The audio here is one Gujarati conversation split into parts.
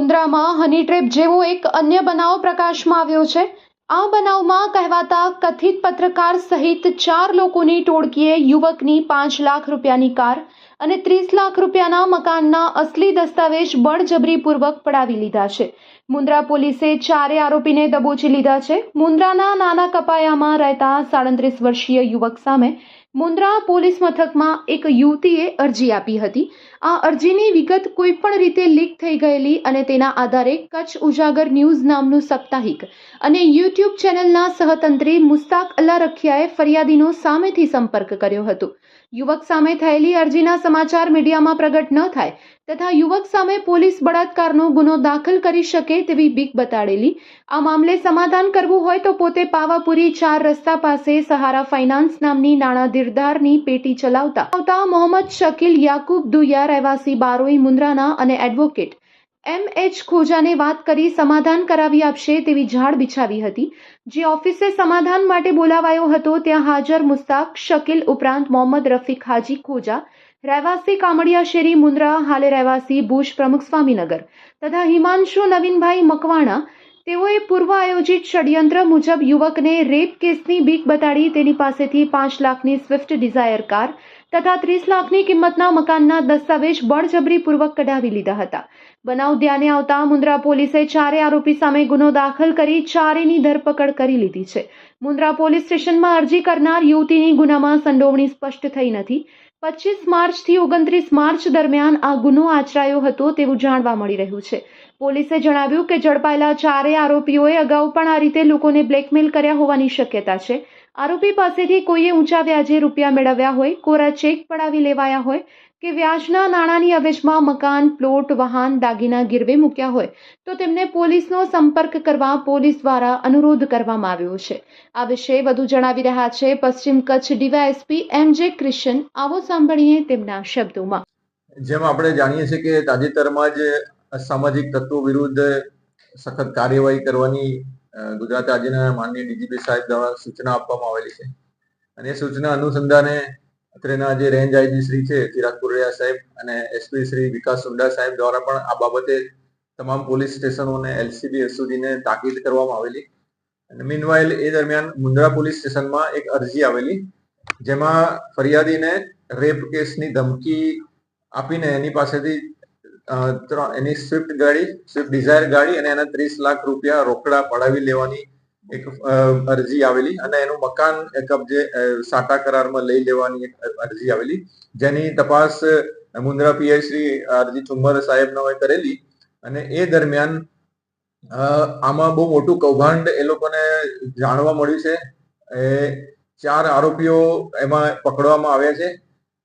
મુન્દ્રામાં હની ટ્રેપ જેવો એક અન્ય બનાવ પ્રકાશમાં આવ્યો છે. આ બનાવમાં કહેવાતા કથિત પત્રકાર સહિત ચાર લોકોની ટોળકીએ યુવકની પાંચ લાખ રૂપિયાની કાર અને ત્રીસ લાખ રૂપિયાના મકાનના અસલી દસ્તાવેજ બળજબરીપૂર્વક પડાવી લીધા છે. મુન્દ્રા પોલીસે ચારે આરોપીને દબોચી લીધા છે. મુન્દ્રાના નાના કપાયામાં રહેતા સાડત્રીસ વર્ષીય યુવક સામે મુન્દ્રા પોલીસ મથકમાં એક યુવતીએ અરજી આપી હતી. આ અરજીની વિગત કોઈપણ રીતે લીક થઈ ગયેલી અને તેના આધારે કચ્છ ઉજાગર ન્યૂઝ નામનું સાપ્તાહિક અને યુટ્યુબ ચેનલના સહતંત્રી મુસ્તાક અલ્લા રખિયાએ ફરિયાદીનો સામેથી સંપર્ક કર્યો હતો. યુવક સામે થયેલી અરજીના સમાચાર મીડિયામાં પ્રગટ ન થાય તથા યુવક સામે પોલીસ બળાત્કારનો ગુનો દાખલ કરી શકે તેવી બીક બતાડેલી. આ મામલે સમાધાન કરવું હોય તો પોતે પાવાપુરી ચાર રસ્તા પાસે સહારા ફાઇનાન્સ નામની નાણાં ધીરધારની પેટી ચલાવતા. આવતા મોહમ્મદ શકીલ, યાકુબ દુયા, રહેવાસી બારોઈ મુન્દ્રાના અને એડવોકેટ એમ એચ ખોજાને વાત કરી સમાધાન કરાવી આપશે તેવી ઝાડ બિછાવી હતી. જે ઓફિસે સમાધાન માટે બોલાવાયો હતો, ત્યાં હાજર મુસ્તાક શકીલ ઉપરાંત મોહમ્મદ રફીક હાજી ખોજા રહેવાસી કામડિયા શેરી મુન્દ્રા હાલે રહેવાસી ભુજ પ્રમુખ સ્વામીનગર. તથા હિમાંશુ નવીનભાઈ મકવાણા, તેઓએ પૂર્વ આયોજિત ષડયંત્ર મુજબ યુવકને રેપ કેસની બીક બતાડી તેની પાસેથી પાંચ લાખની સ્વિફ્ટ ડિઝાયર કાર તથા ત્રીસ લાખની કિંમતના મકાનના દસ્તાવેજ બળજબરીપૂર્વક કઢાવી લીધા હતા. બનાવ ધ્યાને આવતા મુન્દ્રા પોલીસે ચારે આરોપી સામે ગુનો દાખલ કરી ચારેની ધરપકડ કરી લીધી છે. મુન્દ્રા પોલીસ સ્ટેશનમાં અરજી કરનાર યુવતીની ગુનામાં સંડોવણી સ્પષ્ટ થઈ નથી. પચીસ માર્ચથી ઓગણત્રીસ માર્ચ દરમિયાન આ ગુનો આચરાયો હતો તેવું જાણવા મળી રહ્યું છે. પોલીસે જણાવ્યું કે ઝડપાયેલા ચારેય આરોપીઓએ અગાઉ પણ આ રીતે લોકોને બ્લેકમેલ કર્યા હોવાની શક્યતા છે. આરોપી પાસેથી કોઈએ ઊંચા વ્યાજે રૂપિયા મેળવ્યા હોય, કોરા ચેક પડાવી લેવાયા હોય કે વ્યાજના નાણાંની અવેજમાં મકાન, પ્લોટ, વાહન, દાગીના ગીરવે મૂક્યા હોય, તો તેમને પોલીસનો સંપર્ક કરવા પોલીસ દ્વારા અનુરોધ કરવામાં આવ્યો છે. આ વિશે વધુ જણાવી રહ્યા છે પશ્ચિમ કચ્છ ડીવાયએસપી એમ જે ક્રિશન. આવો સાંભળીએ તેમના શબ્દોમાં. જેમ આપણે જાણીએ છીએ કે તાજેતરમાં જ અસામાજિક તત્વો વિરુદ્ધ સખત કાર્યવાહી કરવાની ગુજરાત રાજ્યના માનનીય ડીજીપી સાહેબ દ્વારા સૂચના આપવામાં આવેલી છે. અને સૂચના અનુસંધાને અત્રેના જે રેન્જ આઈજી શ્રી છે ચિરાગ પુરડિયા સાહેબ અને એસપી શ્રી વિકાસ સુંડા સાહેબ દ્વારા પણ આ બાબતે તમામ પોલીસ સ્ટેશનોને એલસીબી એસઓજીને તાકીદ કરવામાં આવેલી. અને મીનવાઇલ એ દરમિયાન મુંદ્રા પોલીસ સ્ટેશનમાં એક અરજી આવેલી, જેમાં ફરિયાદીને રેપ કેસની ધમકી આપીને એની પાસેથી એની સ્વિફ્ટ ગાડી, સ્વિફ્ટ ડિઝાયર ગાડી અને એના ત્રીસ લાખ રૂપિયા રોકડા પડાવી લેવાની એક અરજી આવેલી અને એનું મકાન કબજે સાટા કરારમાં લઈ લેવાની એક અરજી આવેલી. જેની તપાસ મુન્દ્રા પીઆઈ શ્રી અરજી ઠુમ્મર સાહેબનો કરેલી અને એ દરમિયાન આમાં બહુ મોટું કૌભાંડ એ લોકોને જાણવા મળ્યું છે. એ ચાર આરોપીઓ એમાં પકડવામાં આવ્યા છે.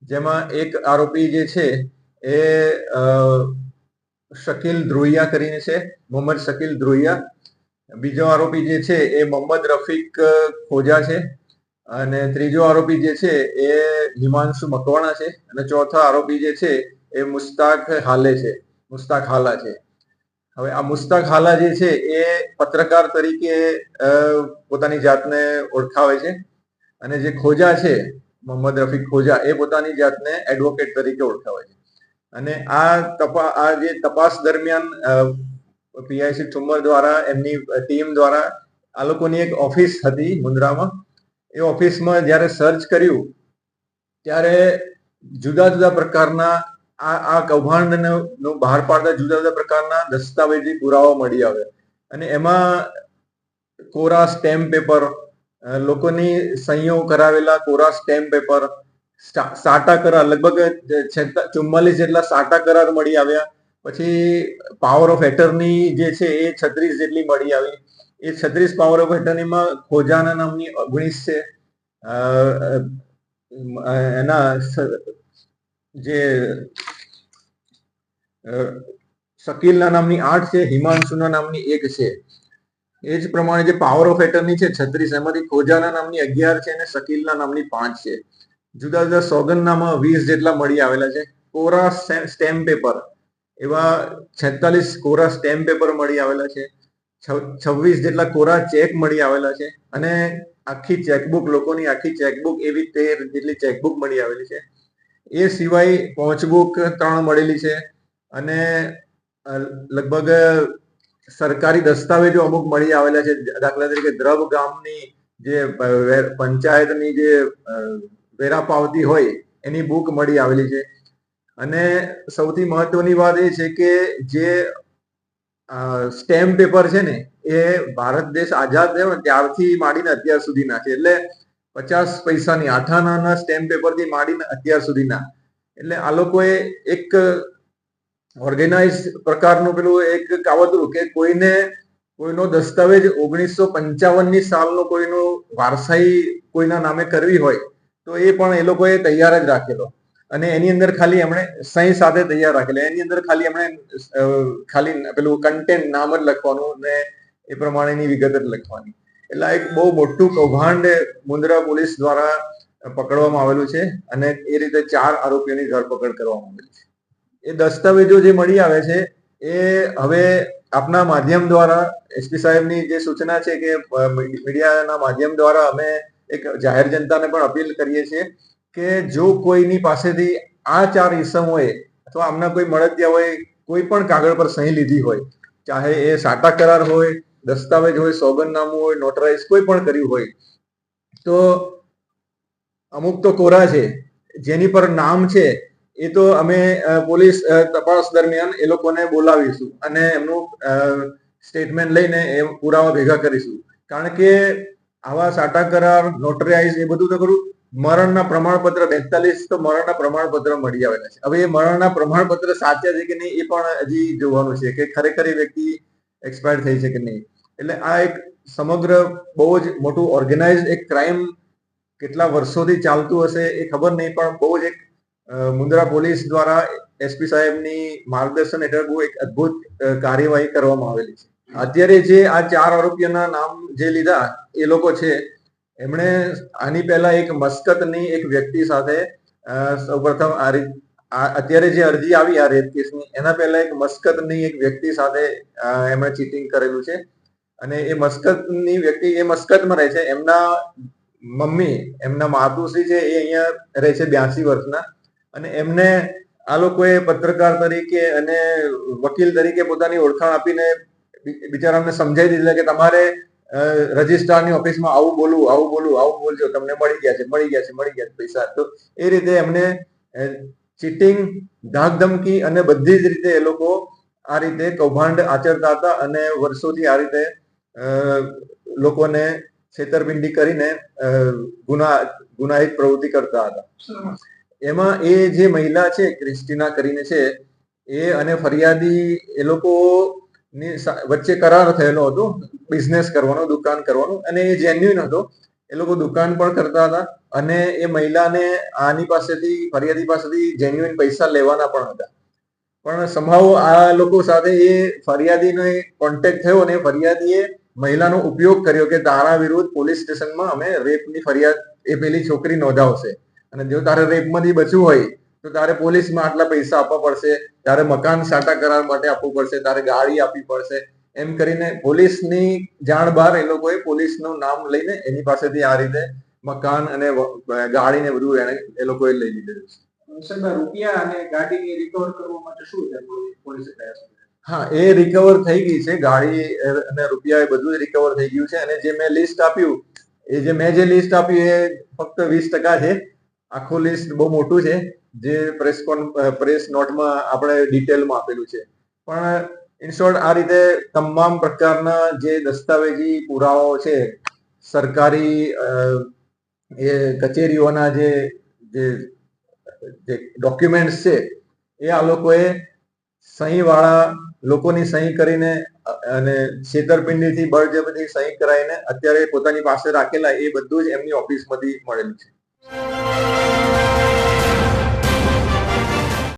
જેમાં એક આરોપી જે છે એ શકીલ ધ્રુઈયા કરીને છે. મોહમ્મદ શકીલ ધ્રુઈયા બીજો આરોપી જે છે એ મોહમ્મદ રફીક ખોજા છે. અને ત્રીજો આરોપી જે છે એ હિમાંશુ મકવાણા છે. અને ચોથો આરોપી જે છે એ મુસ્તાક હાલે છે. મુસ્તાક હાલા છે. હવે આ મુસ્તાક હાલા જે છે એ પત્રકાર તરીકે પોતાની જાતને ઓળખાવે છે. અને જે ખોજા છે, મોહમ્મદ રફીક ખોજા, એ પોતાની જાતને એડવોકેટ તરીકે ઓળખાવે છે. અને આ તપા, આ જે તપાસ દરમિયાન પીઆઈસી ઠુમ્મર દ્વારા, એમની ટીમ દ્વારા, આ લોકોની એક ઓફિસ હતી મુન્દ્રામાં. એ ઓફિસમાં જ્યારે સર્ચ કર્યું, ત્યારે જુદા જુદા પ્રકારના આ આ કૌભાંડનો બહાર પાડતા જુદા જુદા પ્રકારના દસ્તાવેજી પુરાવા મળી આવે. અને એમાં કોરા સ્ટેમ્પ પેપર લોકોની સહીઓ કરાવેલા કોરા સ્ટેમ્પ પેપર સાટા કરાર, લગભગ ચુમ્માલીસ જેટલા સાટા કરાર મળી આવ્યા. પછી પાવર ઓફ એટર્ની જે છે એ છત્રીસ જેટલી મળી આવી. એ છત્રીસ પાવર ઓફ એટર્નીમાં ખોજાના નામની ઓગણીસ છે. એના જે શકીલના નામની આઠ છે, હિમાંશુના નામની એક છે. એ જ પ્રમાણે જે પાવર ઓફ એટર્ની છે છત્રીસ, એમાંથી ખોજાના નામની અગિયાર છે અને શકીલના નામની પાંચ છે. જુદા જુદા સોગંદનામા વીસ જેટલા મળી આવેલા છે. કોરા સ્ટેમ્પ પેપર એવા છેતાલીસ કોરા સ્ટેમ્પ પેપર મળી આવેલા છે છવ્વીસ જેટલા કોરા ચેક મળી આવેલા છે અને આખી ચેકબુક લોકોની આખી ચેકબુક એવી તેર જેટલી ચેકબુક મળી આવેલી છે. એ સિવાય પહોંચબુક ત્રણ મળેલી છે અને લગભગ સરકારી દસ્તાવેજો અમુક મળી આવેલા છે, દાખલા તરીકે દ્રવ ગામની જે પંચાયતની જે વેરા પાવતી હોય એની બુક મળી આવેલી છે. અને સૌથી મહત્વની વાત એ છે કે જે સ્ટેમ્પ પેપર છે ને, એ ભારત દેશ આઝાદ થયો ત્યારથી માંડીને અત્યાર સુધીના છે એટલે પચાસ પૈસાની આઠાનાના સ્ટેમ્પ પેપરથી માંડીને અત્યાર સુધીના. એટલે આ લોકોએ એક ઓર્ગેનાઇઝ પ્રકારનું પેલું એક કાવતરું કે કોઈને કોઈનો દસ્તાવેજ ઓગણીસો પંચાવનની સાલનો કોઈનો વારસાઈ કોઈના નામે કરવી હોય, તો એ પણ એ લોકોએ તૈયાર જ રાખેલો. અને એની અંદર ખાલી એમણે સહી સાથે તૈયાર રાખેલા. એની અંદર ખાલી એમણે ખાલી પેલું કન્ટેન્ટ નામ જ લખવાનું ને એ પ્રમાણેની વિગત જ લખવાની. એટલે એક બહુ મોટું કૌભાંડ મુન્દ્રા પોલીસ દ્વારા પકડવામાં આવેલું છે અને એ રીતે ચાર આરોપીઓની ધરપકડ કરવામાં આવેલી છે. એ દસ્તાવેજો જે મળી આવે છે, એ હવે આપના માધ્યમ દ્વારા એસપી સાહેબની જે સૂચના છે કે મીડિયાના માધ્યમ દ્વારા અમે એક જાહેર જનતાને પણ અપીલ કરીએ છીએ કે જો કોઈની પાસેથી આ ચાર હોય, અથવા આમના કોઈ મળતિયા હોય, કોઈ પણ કાગળ પર સહી લીધી હોય, ચાહે એ સાટા કરાર હોય, દસ્તાવેજ હોય, સોગંદનામું હોય નોટરાઇઝ કોઈ પણ કર્યું હોય, તો અમુક તો કોરા છે, જેની પર નામ છે, એ તો અમે પોલીસ તપાસ દરમિયાન એ લોકોને બોલાવીશું અને એમનું સ્ટેટમેન્ટ લઈને એ પુરાવા ભેગા કરીશું. કારણ કે આવા સાટા કરાર નોટરાઇઝ એ બધું તો ખરું મરણના પ્રમાણપત્ર બેતાલીસ તો મરણના પ્રમાણપત્ર મળી આવેલા છે. હવે એ મરણના પ્રમાણપત્ર સાચા છે કે નહીં એ પણ હજી જોવાનું છે કે ખરેખર એ વ્યક્તિ એક્સપાયર થઈ છે કે નહીં. એટલે આ એક સમગ્ર બહુ જ મોટું ઓર્ગેનાઇઝ એક ક્રાઇમ કેટલા વર્ષોથી ચાલતું હશે એ ખબર નહીં, પણ બહુ જ એક મુન્દ્રા પોલીસ દ્વારા એસપી સાહેબની માર્ગદર્શન હેઠળ બહુ એક અદભુત કાર્યવાહી કરવામાં આવેલી છે. અત્યારે જે આ ચાર આરોપીઓના નામ જે લીધા એ લોકો છે એમણે આની પહેલા એક મસ્કતની એક વ્યક્તિ સાથે સૌપ્રથમ આ રીત અત્યારે જે અરજી આવી આ રેપ કેસની, એના પહેલા એક મસ્કતની એક વ્યક્તિ સાથે એમણે ચીટિંગ કરેલું છે. અને એ મસ્કતની વ્યક્તિ, એ મસ્કતમાં રહે છે. એમના મમ્મી, એમના માતુશ્રી છે, એ અહીંયા રહે છે બ્યાસી વર્ષના. અને એમને આ લોકોએ પત્રકાર તરીકે અને વકીલ તરીકે પોતાની ઓળખાણ આપીને બિચારાને સમજાવી દીધેલા કે તમારે રજિસ્ટ્રારની ઓફિસમાં આવું બોલવું આવું બોલવું, આવું બોલજો, તમને મળી ગયા છે, મળી ગયા છે, મળી ગયા છે પૈસા. તો એ રીતે એમને ચીટિંગ, ધાકધમકી અને બધી જ રીતે એ લોકો આ રીતે કૌભાંડ આચરતા હતા અને વર્ષોથી આ રીતે લોકોને છેતરપિંડી કરીને ગુના, ગુનાહિત પ્રવૃત્તિ કરતા હતા. એમાં એ જે મહિલા છે, ક્રિસ્ટીના કરીને છે, એ અને ફરિયાદી એ લોકો ની વચ્ચે કરાર થયેલો હતો બિઝનેસ કરવાનો, દુકાન કરવાનો, અને એ જેન્યુઇન હતો. એ લોકો દુકાન પણ કરતા હતા અને એ મહિલાને આની પાસેથી, ફરિયાદી પાસેથી જેન્યુઇન પૈસા લેવાના પણ હતા. પણ સંભાવ આ લોકો સાથે એ ફરિયાદીનો કોન્ટેક્ટ થયો અને ફરિયાદીએ મહિલાનો ઉપયોગ કર્યો કે તારા વિરુદ્ધ પોલીસ સ્ટેશનમાં અમે રેપની ફરિયાદ, એ પેલી છોકરી નોંધાવશે. અને જો તારે રેપમાંથી બચવું હોય, તો તારે પોલીસમાં આટલા પૈસા આપવા પડશે. તારે મકાન સાટા કરાર માટે આપવું પડશે તારે ગાડી આપવી પડશે. એમ કરીને પોલીસની જાણ બહાર એ લોકોએ પોલીસનું નામ લઈને એની પાસેથી આ રીતે મકાન અને ગાડી ને બધું એને એ લોકોએ લઈ લીધેલું છે. સાહેબ રૂપિયા અને ગાડીની રિકવર કરવા માટે શું છે? પોલીસે પ્રયાસ હા એ રિકવર થઈ ગઈ છે. ગાડી અને રૂપિયા એ બધું જ રિકવર થઈ ગયું છે. અને જે મેં લિસ્ટ આપ્યું એ જે મેં જે લિસ્ટ આપ્યું એ ફક્ત વીસ ટકા છે. આખું લિસ્ટ બહુ મોટું છે. જે પ્રેસ કોન પ્રેસ નોટમાં આપણે ડિટેલમાં આપેલું છે. પણ ઇનશોર્ટ આ રીતે તમામ પ્રકારના જે દસ્તાવેજી પુરાવાઓ છે, સરકારી એ કચેરીઓના જે જે ડોક્યુમેન્ટ્સ છે, એ આ લોકોએ સહીવાળા લોકોની સહી કરીને, અને છેતરપિંડીથી બળજબરીથી સહી કરાવીને અત્યારે પોતાની પાસે રાખેલા એ બધું જ એમની ઓફિસમાંથી મળેલું છે.